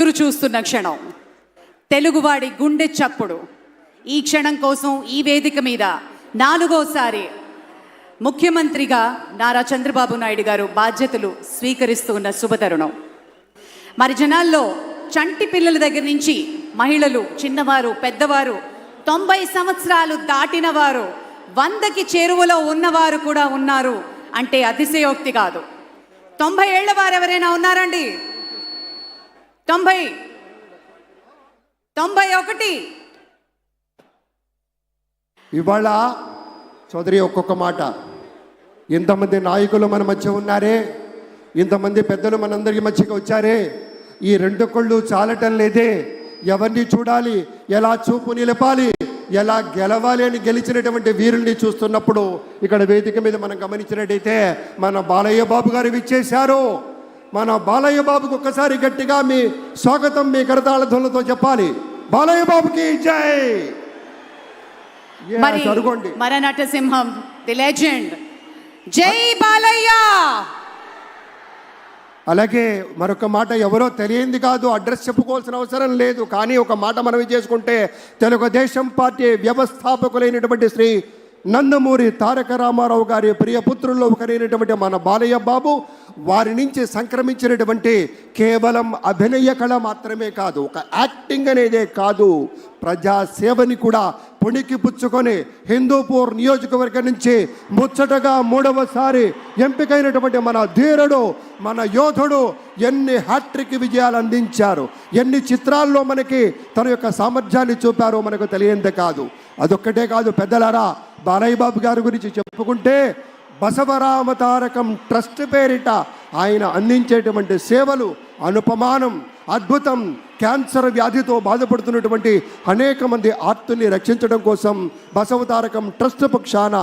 ఎదురు చూస్తున్న క్షణం. తెలుగువాడి గుండె చప్పుడు. ఈ క్షణం కోసం ఈ వేదిక మీద నాలుగోసారి ముఖ్యమంత్రిగా నారా చంద్రబాబు నాయుడు గారు బాధ్యతలు స్వీకరిస్తూ ఉన్న శుభతరుణం. మరి జనాల్లో చంటి పిల్లల దగ్గర నుంచి మహిళలు చిన్నవారు పెద్దవారు తొంభై సంవత్సరాలు దాటిన వారు వందకి చేరువలో ఉన్నవారు కూడా ఉన్నారు అంటే అతిశయోక్తి కాదు. తొంభై ఏళ్ళ వారు ఎవరైనా ఉన్నారండి? తొంభై. తొంభై ఒకటి. ఇవాళ చౌదరి ఒక్కొక్క మాట. ఇంతమంది నాయకులు మన మధ్య ఉన్నారే ఇంతమంది పెద్దలు మనందరికీ మధ్యకి వచ్చారే ఈ రెండు కళ్ళు చాలటం లేదే. ఎవరిని చూడాలి ఎలా చూపు నిలపాలి ఎలా గెలవాలి అని గెలిచినటువంటి వీరుల్ని చూస్తున్నప్పుడు ఇక్కడ వేదిక మీద మనం గమనించినట్టయితే మన బాలయ్య బాబు గారు విచ్చేశారు. మన బాలయ్య బాబుకు ఒక్కసారి గట్టిగా మీ స్వాగతం మీ కరతాళ చెప్పాలి. బాలయ్య బాబుకి జై అడుగోండి మన నటసింహం ది లెజెండ్. జై బాలయ్య! అలాగే మరొక మాట ఎవరో తెలియంది కాదు అడ్రస్ చెప్పుకోవాల్సిన అవసరం లేదు. కానీ ఒక మాట మనవి చేసుకుంటే తెలుగుదేశం పార్టీ వ్యవస్థాపకులైనటువంటి శ్రీ నందమూరి తారక రామారావు గారి ప్రియపుత్రుల్లో ఒకరైనటువంటి మన బాలయ్య బాబు వారి నుంచి సంక్రమించినటువంటి కేవలం అభినయ కళ మాత్రమే కాదు ఒక యాక్టింగ్ అనేదే కాదు. ప్రజా సేవని కూడా పుణికి పుచ్చుకొని హిందూపూర్ నియోజకవర్గం నుంచి ముచ్చటగా మూడవసారి ఎంపికైనటువంటి మన ధీరుడు మన యోధుడు ఎన్ని హ్యాట్రిక్ విజయాలు అందించారు ఎన్ని చిత్రాల్లో మనకి తన యొక్క సామర్థ్యాన్ని చూపారో మనకు తెలియంది కాదు. అదొక్కటే కాదు పెద్దలారా బాలయ్య బాబు గారి గురించి చెప్పుకుంటే బసవరామ తారకం ట్రస్ట్ పేరిట ఆయన అందించేటువంటి సేవలు అనుపమానం అద్భుతం క్యాన్సర్ వ్యాధితో బాధపడుతున్నటువంటి అనేక మంది ఆర్తుల్ని రక్షించడం కోసం బసవతారకం ట్రస్ట్ పక్షాన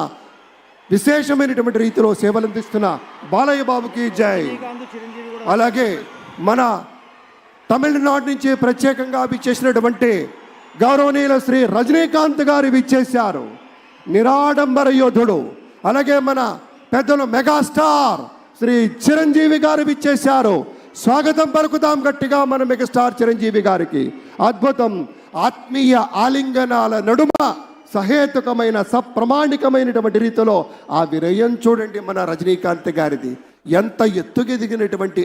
విశేషమైనటువంటి రీతిలో సేవలు అందిస్తున్న బాలయ్య బాబుకి జై. అలాగే మన తమిళనాడు నుంచి ప్రత్యేకంగా విచ్చేసినటువంటి గౌరవనీయుల శ్రీ రజనీకాంత్ గారు విచ్చేశారు. నిరాడంబర యోధుడు. అలాగే మన పెద్దలు మెగాస్టార్ శ్రీ చిరంజీవి గారు ఇచ్చేశారు స్వాగతం పలుకుదాం గట్టిగా మన మెగాస్టార్ చిరంజీవి గారికి. అద్భుతం ఆత్మీయ ఆలింగనాల నడుమ సహేతుకమైన సప్రమాణికమైనటువంటి రీతిలో ఆ విరయం చూడండి మన రజనీకాంత్ గారిది. ఎంత ఎత్తుకెదిగినటువంటి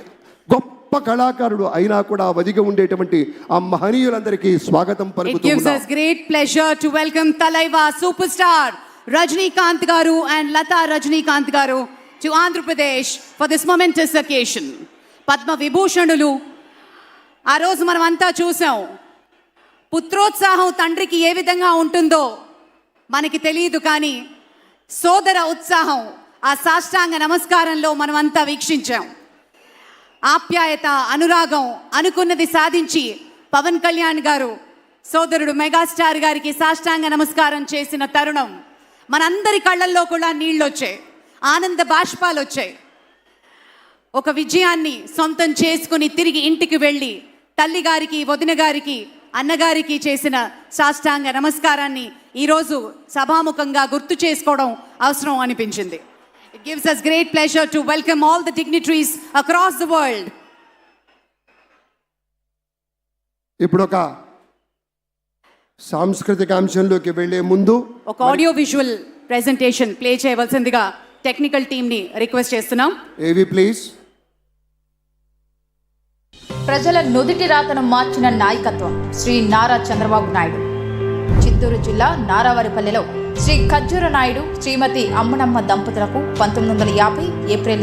గొప్ప గొప్ప కళాకారుడు అయినా కూడా అధిగా ఉండేటువంటి ఆ మహనీయులందరికీ స్వాగతం పలుకుతూ రజనీకాంత్ గారు అండ్ లతా రజనీకాంత్ గారు to Andhra Pradesh for this momentous occasion Padma విభూషణులు ఆ రోజు మనం అంతా చూసాం. పుత్రోత్సాహం తండ్రికి ఏ విధంగా ఉంటుందో మనకి తెలియదు కానీ సోదర ఉత్సాహం ఆ సాష్టాంగ నమస్కారంలో మనం అంతా వీక్షించాం. ఆప్యాయత అనురాగం అనుకున్నది సాధించి పవన్ కళ్యాణ్ గారు సోదరుడు మెగాస్టార్ గారికి సాష్టాంగ నమస్కారం చేసిన తరుణం మనందరి కళ్ళల్లో కూడా నీళ్ళు వచ్చాయి ఆనంద బాష్పాలు వచ్చాయి ఒక విజయాన్ని సొంతం చేసుకుని తిరిగి ఇంటికి వెళ్ళి తల్లి గారికి వదిన గారికి అన్నగారికి చేసిన సాష్టాంగ నమస్కారాన్ని ఈరోజు సభాముఖంగా గుర్తు చేసుకోవడం అవసరం అనిపించింది. It gives us great pleasure to welcome all the dignitaries across the world ఇప్పుడు ఒక సాంస్కృతిక అంశంలోకి వెళ్ళే ముందు ఒక ఆడియో విజువల్ ప్రెజెంటేషన్ ప్లే చేయవలసిందిగా టెక్నికల్ టీంని రిక్వెస్ట్ చేస్తున్నాం. ఏవి ప్లీజ్ ప్రజల నుదిటి రాతను మార్చిన నాయకత్వం శ్రీ నారా చంద్రబాబు నాయుడు. చిత్తూరు జిల్లా నారావారిపల్లెలో శ్రీ ఖజ్జూర నాయుడు శ్రీమతి అమ్మనమ్మ దంపతులకు పంతొమ్మిది వందల యాభై ఏప్రిల్